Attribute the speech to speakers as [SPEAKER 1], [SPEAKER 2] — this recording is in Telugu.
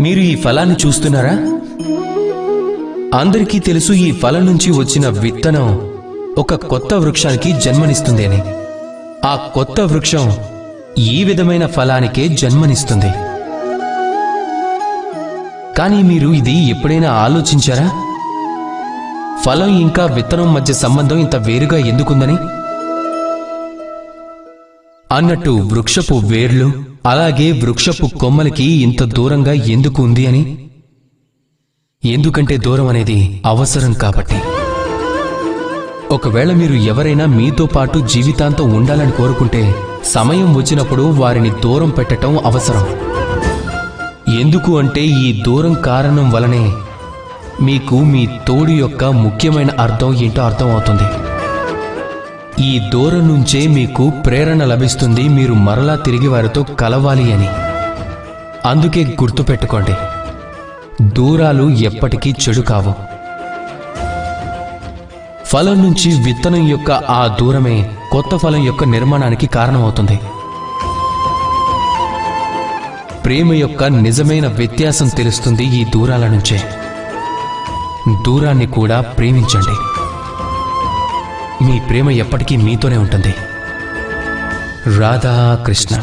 [SPEAKER 1] మీరు ఈ ఫలాన్ని చూస్తున్నారా? అందరికీ తెలుసు ఈ ఫలం నుంచి వచ్చిన విత్తనం ఒక కొత్త వృక్షానికి జన్మనిస్తుంది అని ఆ కొత్త వృక్షం ఈ విధమైన ఫలానికే జన్మనిస్తుంది. కానీ మీరు ఇది ఎప్పుడైనా ఆలోచించారా? ఫలం ఇంకా విత్తనం మధ్య సంబంధం ఇంత వేరుగా ఎందుకుందని? అన్నట్టు వృక్షపు వేర్లు అలాగే వృక్షపు కొమ్మలకి ఇంత దూరంగా ఎందుకు ఉంది అని? ఎందుకంటే దూరం అనేది అవసరం కాబట్టి. ఒకవేళ మీరు ఎవరైనా మీతో పాటు జీవితాంతం ఉండాలని కోరుకుంటే సమయం వచ్చినప్పుడు వారిని దూరం పెట్టటం అవసరం. ఎందుకు అంటే ఈ దూరం కారణం వలనే మీకు మీ తోడు యొక్క ముఖ్యమైన అర్థం ఏంటో అర్థం అవుతుంది ఈ దూరం నుంచే మీకు ప్రేరణ లభిస్తుంది మీరు మరలా తిరిగి వారితో కలవాలి అని. అందుకే గుర్తుపెట్టుకోండి దూరాలు ఎప్పటికీ చెడు కావు. ఫలం నుంచి విత్తనం యొక్క ఆ దూరమే కొత్త ఫలం యొక్క నిర్మాణానికి కారణమవుతుంది. ప్రేమ యొక్క నిజమైన వ్యత్యాసం తెలుస్తుంది ఈ దూరాల నుంచే. దూరాన్ని కూడా ప్రేమించండి. మీ ప్రేమ ఎప్పటికీ మీతోనే ఉంటుంది. రాధా కృష్ణ